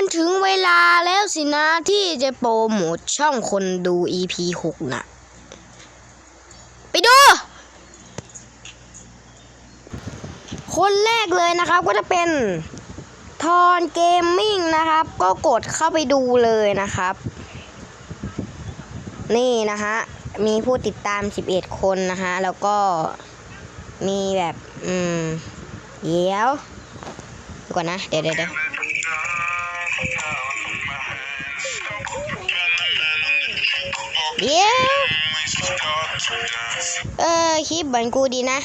มันถึงเวลาแล้วสินะที่จะโปรโมทช่องคนดู EP 6นะไปดู คนแรกเลยนะครับก็จะเป็นทอนเกมมิ่งนะครับ ก็กดเข้าไปดูเลยนะครับ นี่นะฮะ มีผู้ติดตาม 11 คนนะฮะ แล้วก็มีแบบ อืม เดี๋ยว ก่อนนะ เดี๋ยวเดี๋ยว เออคลิปเหมือนกูดีนะ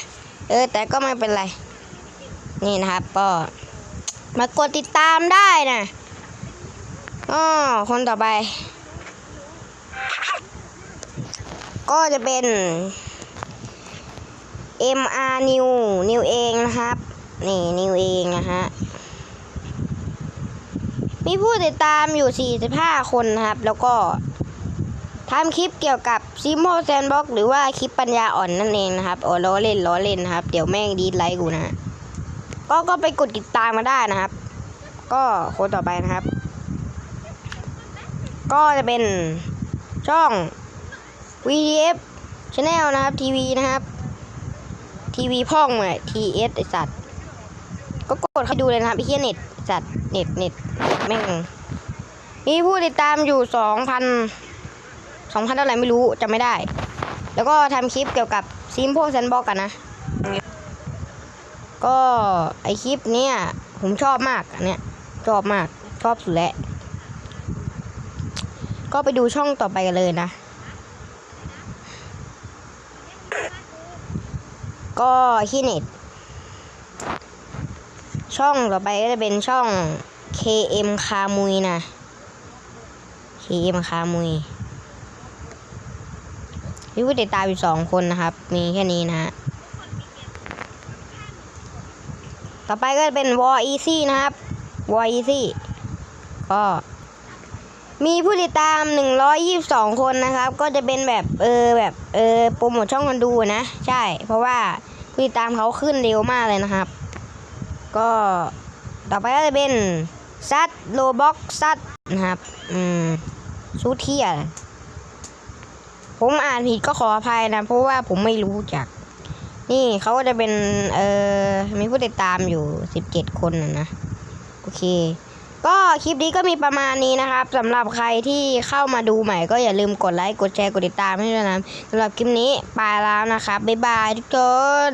เออ แต่ก็ไม่เป็นไร นี่นะครับก็มากดติดตามได้นะอ๋อคนต่อไป ก็จะเป็น MR New New เองนะครับ นี่ New เองนะฮะมีผู้ติดตามอยู่ 45 คนนะครับ แล้วก็ ทำคลิปเกี่ยวกับ s i m o Sandbox หรือว่าคลิปปัญญาอ่อนนั่นเองนะครับโอ้ล้อเล่นล้อเล่นนะครับ เดี๋ยวแม่งดีดไลค์กูนะก็ก็ไปกดติดตามมาได้นะครับ ก็คนต่อไปนะครับ ก็จะเป็นช่อง VDF Channel นะครับทีวีนะครับทีวีพ่องเลย TS ไอสัตว์ ก็กดเข้าดูเลยนะครับไอ้เหี้ยเน็ตสัตว์เน็ตเน็ตแม่งมีผู้ติดตามอยู่สองพัน สองพันเท่าไหร่ไม่รู้จำไม่ได้ แล้วก็ทำคลิปเกี่ยวกับซิมโพแซนบอกกันนะ ก็ไอคลิปเนี้ยผมชอบมากอันเนี้ยชอบมากชอบสุดแหละ ก็ไปดูช่องต่อไปกันเลยนะ ก็ที่เน็ตช่องต่อไปก็จะเป็นช่อง KM คามุยนะ KM คามุย มีผู้ติดตามอยู่สองคนนะครับ มีแค่นี้นะฮะ ต่อไปก็จะเป็น War Easy นะครับ War Easy ก็มีผู้ติดตาม 122 คนนะครับ ก็จะเป็นแบบเออแบบเออโปรโมทช่องคนดูนะ ใช่ เพราะว่าผู้ติดตามเขาขึ้นเร็วมากเลยนะครับ ก็ต่อไปก็จะเป็นซัดโลบ็อกซัดนะครับ อืมชูเทีย ผมอ่านผิดก็ขออภัยนะ เพราะว่าผมไม่รู้จัก นี่เขาก็จะเป็น เออมีผู้ติดตามอยู่17คนนะนะโอเค ก็คลิปนี้ก็มีประมาณนี้นะครับสำหรับใครที่เข้ามาดูใหม่ก็อย่าลืมกดไลค์กดแชร์กดติดตามให้ด้วยนะสำหรับคลิปนี้ไปแล้วนะครับบ๊ายบายทุกคน